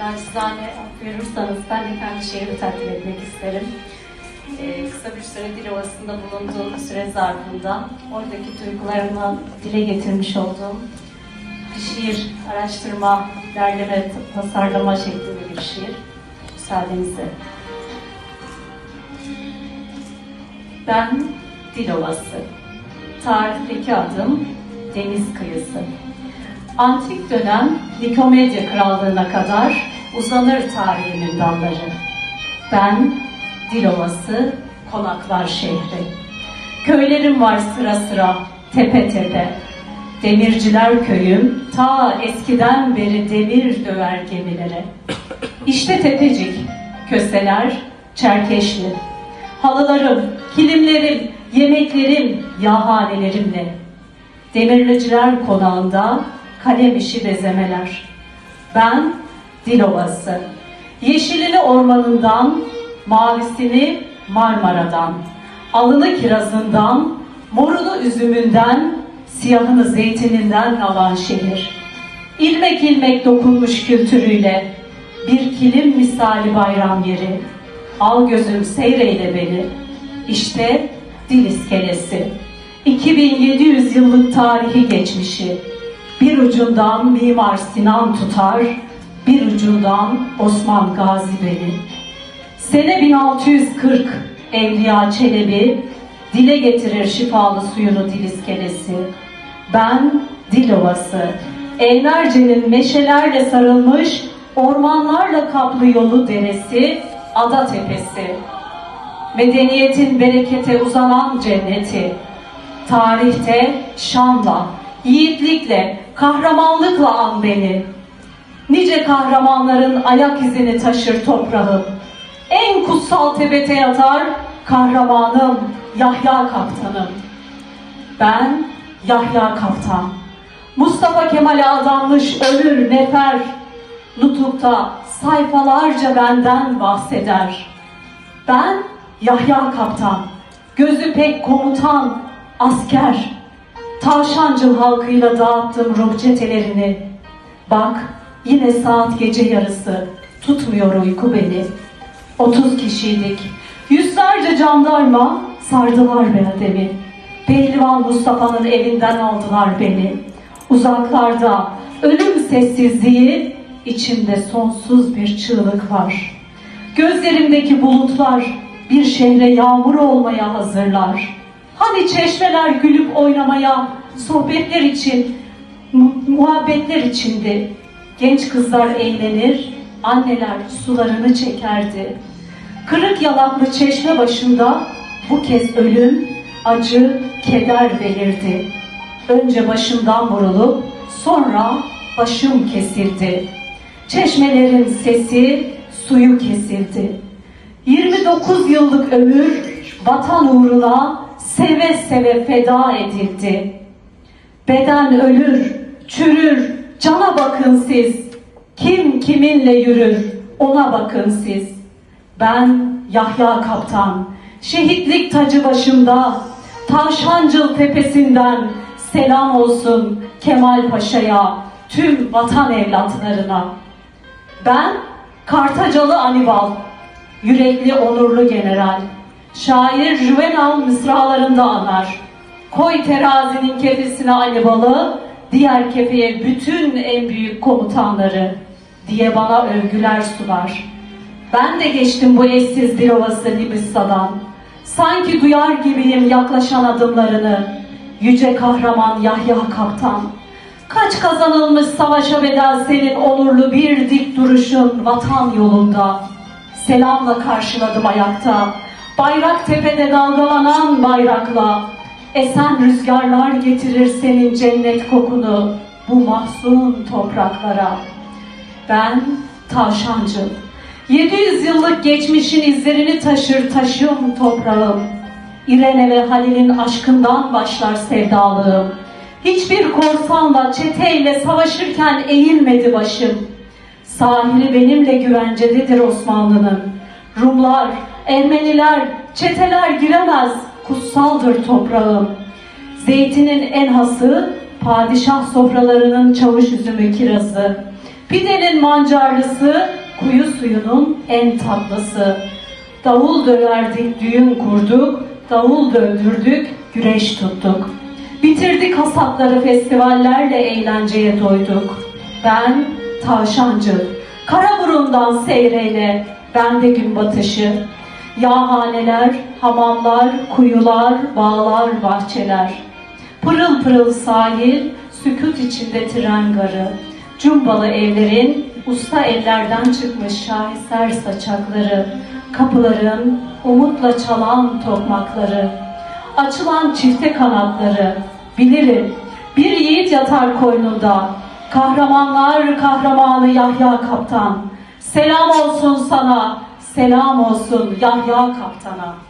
Naçizane buyurursanız ben de kendi şehrimi takdim etmek isterim. Ee, kısa bir süre Dil Ovası'nda bulunduğum süre zarfında oradaki duygularımı dile getirmiş olduğum bir şiir araştırma, derleme, tasarlama şeklinde bir şiir. Müsaadenizle. Ben Dil Ovası. Tarihteki adım deniz kıyısı. Antik dönem Nikomedya Krallığı'na kadar uzanır tarihimin dalları. Ben Dilovası, Konaklar şehri. Köylerim var sıra sıra, tepe tepe. Demirciler köyüm ta eskiden beri demir döver gemilere. İşte tepecik, köseler, çerkeşli. Halılarım, kilimlerim, yemeklerim, yahanelerimle. Demirliciler konağında kalem işi bezemeler. Ben Dilovası. Yeşilini ormanından, mavisini Marmara'dan, alını kirazından, morunu üzümünden, siyahını zeytininden alan şehir. İlmek ilmek dokunmuş kültürüyle, bir kilim misali bayram yeri. Al gözüm seyreyle beni. İşte dil iskelesi. 2700 yıllık tarihi geçmişi. Bir ucundan Mimar Sinan tutar, bir ucundan Osman Gazi beni. Sene 1640 Evliya Çelebi dile getirir şifalı suyunu dil iskelesi. Ben Dilovası, Evlerce'nin meşelerle sarılmış ormanlarla kaplı yolu deresi Ada Tepesi. Medeniyetin berekete uzanan cenneti. Tarihte şanla, yiğitlikle, kahramanlıkla an beni. Nice kahramanların ayak izini taşır toprağım. En kutsal tebete yatar kahramanım Yahya Kaptanım. Ben Yahya Kaptan. Mustafa Kemal'e adanmış ölür nefer. Nutukta sayfalarca benden bahseder. Ben Yahya Kaptan. Gözü pek komutan, asker. Tavşancıl halkıyla dağıttım ruh çetelerini. Bak yine saat gece yarısı. Tutmuyor uyku beni. 30 kişiydik. Yüzlerce jandarma sardılar be ademi. Pehlivan Mustafa'nın evinden aldılar beni. Uzaklarda ölüm sessizliği, içimde sonsuz bir çığlık var. Gözlerimdeki bulutlar bir şehre yağmur olmaya hazırlar. Hani çeşmeler gülüp oynamaya, sohbetler için, mu- muhabbetler içindi. Genç kızlar eğlenir, anneler sularını çekerdi. Kırık yalaklı çeşme başında bu kez ölüm, acı, keder belirdi. Önce başımdan vurulup sonra başım kesildi. Çeşmelerin sesi, suyu kesildi. 29 yıllık ömür vatan uğruna seve seve feda edildi. Beden ölür, çürür, cana bakın siz. Kim kiminle yürür, ona bakın siz. Ben Yahya Kaptan, şehitlik tacı başımda, Tavşancıl tepesinden selam olsun Kemal Paşa'ya, tüm vatan evlatlarına. Ben Kartacalı Anibal, yürekli onurlu general. Şair Juvenal mısralarında anar. Koy terazinin kefesine Anibal'ı, diğer kefeye bütün en büyük komutanları diye bana övgüler sunar. Ben de geçtim bu eşsiz bir ovası Libissa'dan. Sanki duyar gibiyim yaklaşan adımlarını. Yüce kahraman Yahya Kaptan. Kaç kazanılmış savaşa bedel senin onurlu bir dik duruşun vatan yolunda. Selamla karşıladım ayakta. Bayrak tepede dalgalanan bayrakla. Esen rüzgarlar getirir senin cennet kokunu bu mahzun topraklara. Ben tavşancı. 700 yıllık geçmişin izlerini taşır taşım toprağım. İrene ve Halil'in aşkından başlar sevdalığım. Hiçbir korsanla, çeteyle savaşırken eğilmedi başım. Sahili benimle güvencededir Osmanlı'nın. Rumlar, Ermeniler, çeteler giremez, kutsaldır toprağım. Zeytinin en hası, padişah sofralarının çavuş üzümü kirazı. Pidenin mancarlısı, kuyu suyunun en tatlısı. Davul döverdik, düğün kurduk, davul döndürdük, güreş tuttuk. Bitirdik hasatları festivallerle eğlenceye doyduk. Ben tavşancı, Karaburun'dan seyreyle, ben de gün batışı. Yağhaneler, hamamlar, kuyular, bağlar, bahçeler. Pırıl pırıl sahil, sükut içinde tren garı. Cumbalı evlerin, usta ellerden çıkmış şaheser saçakları. Kapıların, umutla çalan tokmakları. Açılan çifte kanatları. Bilirim, bir yiğit yatar koynunda. Kahramanlar kahramanı Yahya Kaptan. Selam olsun sana, selam olsun Yahya Kaptan'a.